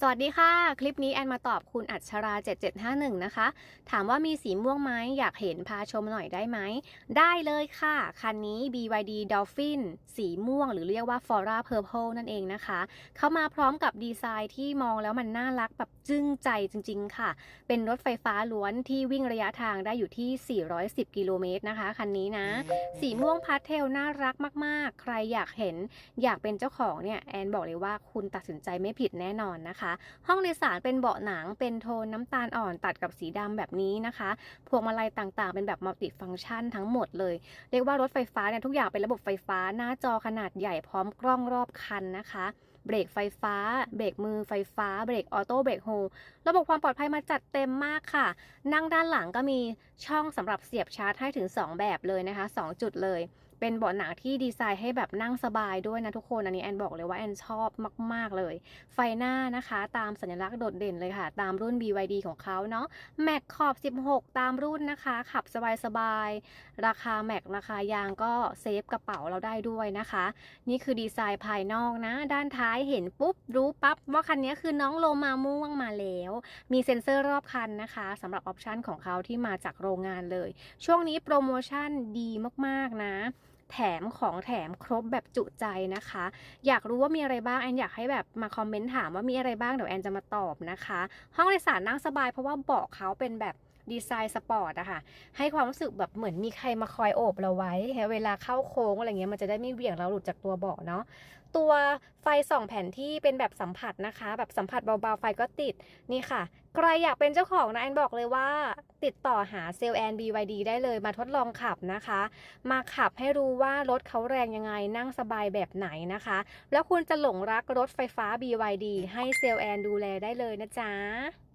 สวัสดีค่ะ คลิปนี้แอนมาตอบคุณอัชรา 7751 นะคะ ถามว่ามีสีม่วงไหมอยากเห็นพาชมหน่อยได้ไหม ได้เลยค่ะ คันนี้ BYD Dolphin สีม่วงหรือเรียกว่า Fora Purple นั่นเองนะคะ เข้ามาพร้อมกับดีไซน์ที่มองแล้วมันน่ารักแบบจึ้งใจจริง ๆ ค่ะ เป็นรถไฟฟ้าล้วนที่วิ่งระยะทางได้อยู่ที่ 410 กิโลเมตรนะคะ คันนี้นะ สีม่วงพาสเทลน่ารักมาก ๆ ใครอยากเห็นอยากเป็นเจ้าของเนี่ยแอนบอกเลยว่าคุณตัดสินใจไม่ผิดแน่นอนนะคะห้องโดยสารเป็นเบาะหนังเป็นโทนน้ำตาลอ่อนตัดกับสีดำแบบนี้นะคะพวงมาลัยต่างๆ เป็นแบบมัลติฟังก์ชันทั้งหมดเลย เรียกว่ารถไฟฟ้าเนี่ยทุกอย่างเป็นระบบไฟฟ้าหน้าจอขนาดใหญ่พร้อมกล้องรอบคันนะคะเบรกไฟฟ้า เบรกมือไฟฟ้า เบรกออโต้เบรกโฮลระบบความปลอดภัยมาจัดเต็มมากค่ะ นั่งด้านหลังก็มีช่องสำหรับเสียบชาร์จให้ถึง 2 แบบเลยนะคะ 2 จุดเลย เป็นเบาะหนังที่ดีไซน์ให้แบบนั่งสบายด้วยนะทุกคน อันนี้แอนบอกเลยว่าแอนชอบมาก ๆ เลย ไฟหน้านะคะตามสัญลักษณ์โดดเด่นเลยค่ะ ตามรุ่น BYD ของเขาเนาะแม็กขอบ 16 ตามรุ่นนะคะ ขับสบายๆ ราคาแม็กราคายางก็เซฟกระเป๋าเราได้ด้วยนะคะ นี่คือดีไซน์ภายนอกนะ ด้านท้ายเห็นปุ๊บ รู้ปั๊บ ว่าคันนี้คือน้องโลมาม่วงมาแล้ว มีเซ็นเซอร์รอบคันนะคะสำหรับออปชันของเขาที่มาจากโรงงานเลย ช่วงนี้โปรโมชั่นดีมากๆนะ แถมของแถมครบแบบจุใจนะคะ อยากรู้ว่ามีอะไรบ้างแอนอยากให้แบบมาคอมเมนต์ถามว่ามีอะไรบ้างเดี๋ยวแอนจะมาตอบนะคะ ห้องโดยสารนั่งสบายเพราะว่าเบาะเขาเป็นแบบ ดีไซน์สปอร์ตอะค่ะ ให้ความรู้สึกแบบเหมือนมีใครมาคอยโอบเราไว้ เวลาเข้าโค้งอะไรเงี้ยมันจะได้ไม่เหวี่ยงเราหลุดจากตัวเบาะเนาะ ตัวไฟส่องแผ่นที่เป็นแบบสัมผัสนะคะ แบบสัมผัสเบาๆไฟก็ติดนี่ค่ะ ใครอยากเป็นเจ้าของนะแอนบอกเลยว่า ติดต่อหาเซลแอน BYD ได้เลยมาทดลองขับนะคะ มาขับให้รู้ว่ารถเขาแรงยังไงนั่งสบายแบบไหนนะคะ แล้วคุณจะหลงรักรถไฟฟ้า BYD ให้เซลแอนดูแลได้เลยนะจ๊ะ